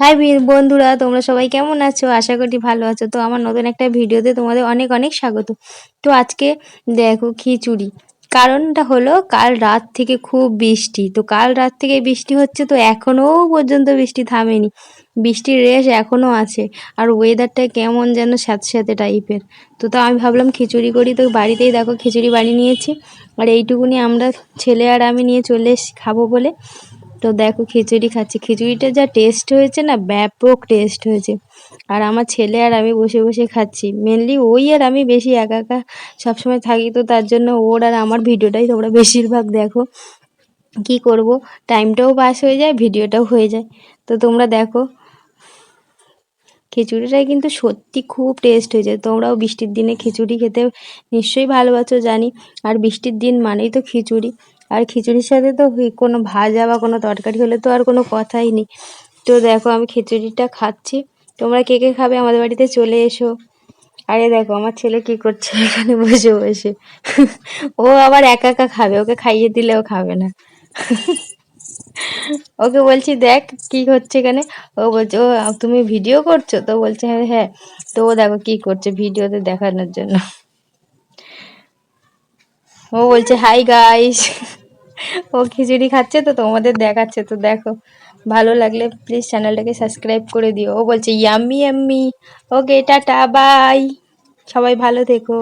High বন্ধুরা, তোমরা সবাই কেমন আছো? আশা করি ভালো আছো। তো আমার নতুন একটা ভিডিওতে তোমাদের অনেক অনেক স্বাগত। তো আজকে দেখো খিচুড়ি। কারণটা হলো কাল রাত থেকে খুব বৃষ্টি। তো কাল রাত থেকে বৃষ্টি হচ্ছে তো এখনও পর্যন্ত বৃষ্টি থামেনি। বৃষ্টির রেশ এখনও আছে। আর ওয়েদারটা কেমন যেন স্যাঁতে স্যাঁতে টাইপের তো তো আমি ভাবলাম খিচুড়ি করি। তো বাড়িতেই দেখো খিচুড়ি বানিয়ে নিয়েছি। আর এইটুকুনি আমরা ছেলে আর আমি নিয়ে চলে এসেছি খাব বলে। তো দেখো খিচুড়ি খাচ্ছি। খিচুড়িটা যা টেস্ট হয়েছে না, ব্যাপক টেস্ট হয়েছে। আর আমার ছেলে আর আমি বসে বসে খাচ্ছি। মেনলি ওই আর আমি বেশি একা একা সবসময় থাকি তো তার জন্য ওর আর আমার ভিডিওটাই তোমরা বেশিরভাগ দেখো। কি করব? টাইমটাও পাস হয়ে যায় ভিডিওটাও হয়ে যায়। তো তোমরা দেখো খিচুড়িটাই কিন্তু সত্যি খুব টেস্ট হয়েছে তোমরাও বৃষ্টির দিনে খিচুড়ি খেতে নিশ্চয়ই ভালোবাসো, জানি। আর বৃষ্টির দিন মানেই তো খিচুড়ি। আর খিচুড়ির সাথে তো কোনো ভাজা বা কোনো তরকারি হলে তো আর কোনো কথাই নেই। তো দেখো, আমি খিচুড়িটা খাচ্ছি। তোমরা কে কে খাবে আমাদের বাড়িতে চলে এসো। আরে দেখো, আমার ছেলে কি করছে এখানে বসে বসে। ও আবার একা একা খাবে, ওকে খাইয়ে দিলেও খাবে না। ওকে বলছি, দেখ কি হচ্ছে এখানে। ও বলছে, ও, তুমি ভিডিও করছ? তো বলছে হ্যাঁ হ্যাঁ। তো ও দেখো কি করছে ভিডিওতে দেখানোর জন্য। ও বলছে হাই গাইস ও খিচুড়ি খাচ্ছে তো, তোমাদের দেখাচ্ছে। তো দেখো, ভালো লাগলে প্লিজ চ্যানেলটাকে সাবস্ক্রাইব করে দিও। ও বলছে yummy yummy okay, tata bye সবাই ভালো থেকো।